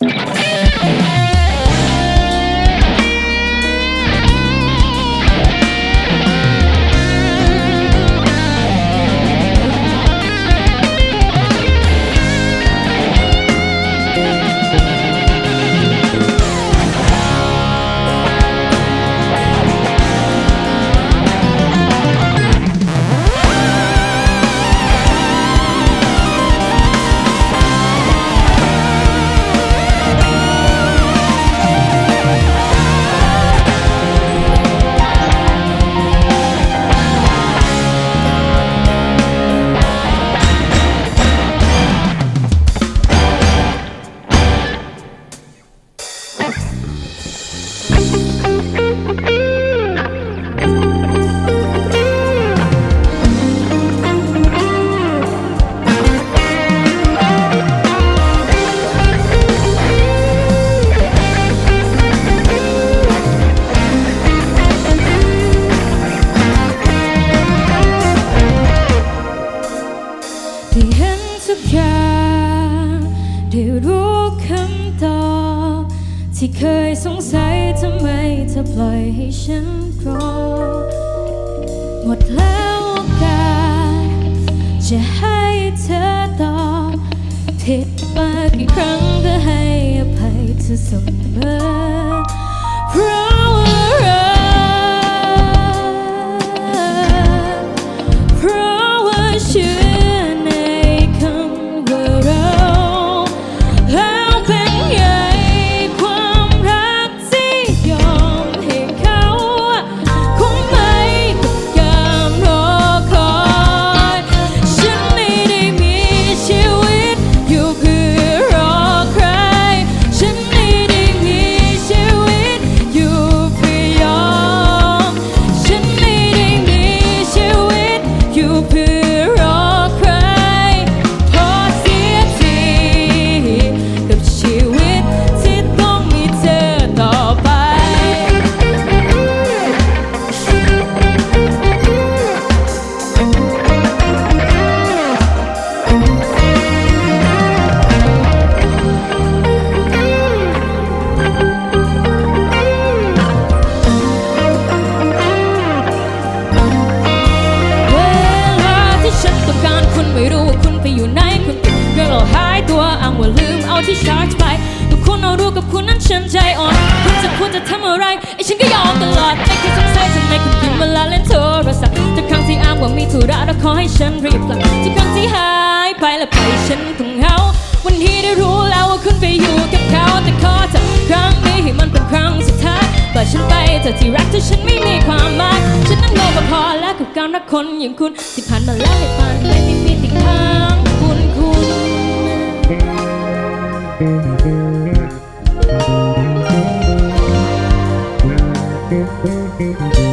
Yeah. ที่เคยสงสัยทำไมเธอปล่อยให้ฉันรอหมดแล้วโอกาสจะให้เธอตอบผิดมากี่ครั้งก็ให้อภัยเธอเสมอเพราะ ที่ชาร์จไปแต่คุณเอารู้กับคุณนั้นฉันใจอ่อน คุณจะควรจะทำอะไรไอ้ฉันก็ยอมตลอด ไม่เคยสงสัยทำไมคุณพิมพ์เวลาเล่นโทรศัพท์ทุกครั้งที่อ้างว่ามีธุระแล้วขอให้ฉันรีบกลับทุกครั้งที่หายไปแล้วไปฉันต้องเหงาวันนี้ได้รู้แล้วว่าคุณไปอยู่กับเขาแต่ขอเธอครั้งนี้ให้มันเป็นครั้งสุดท้ายปล่อยฉันไปเธอที่รักถ้าฉันไม่มีความหมายฉันนั้นโง่พอแล้วกับการรักคนอย่างคุณที่ผ่านมาแล้วให้ผ่านไปไม่มีติดค้าง Música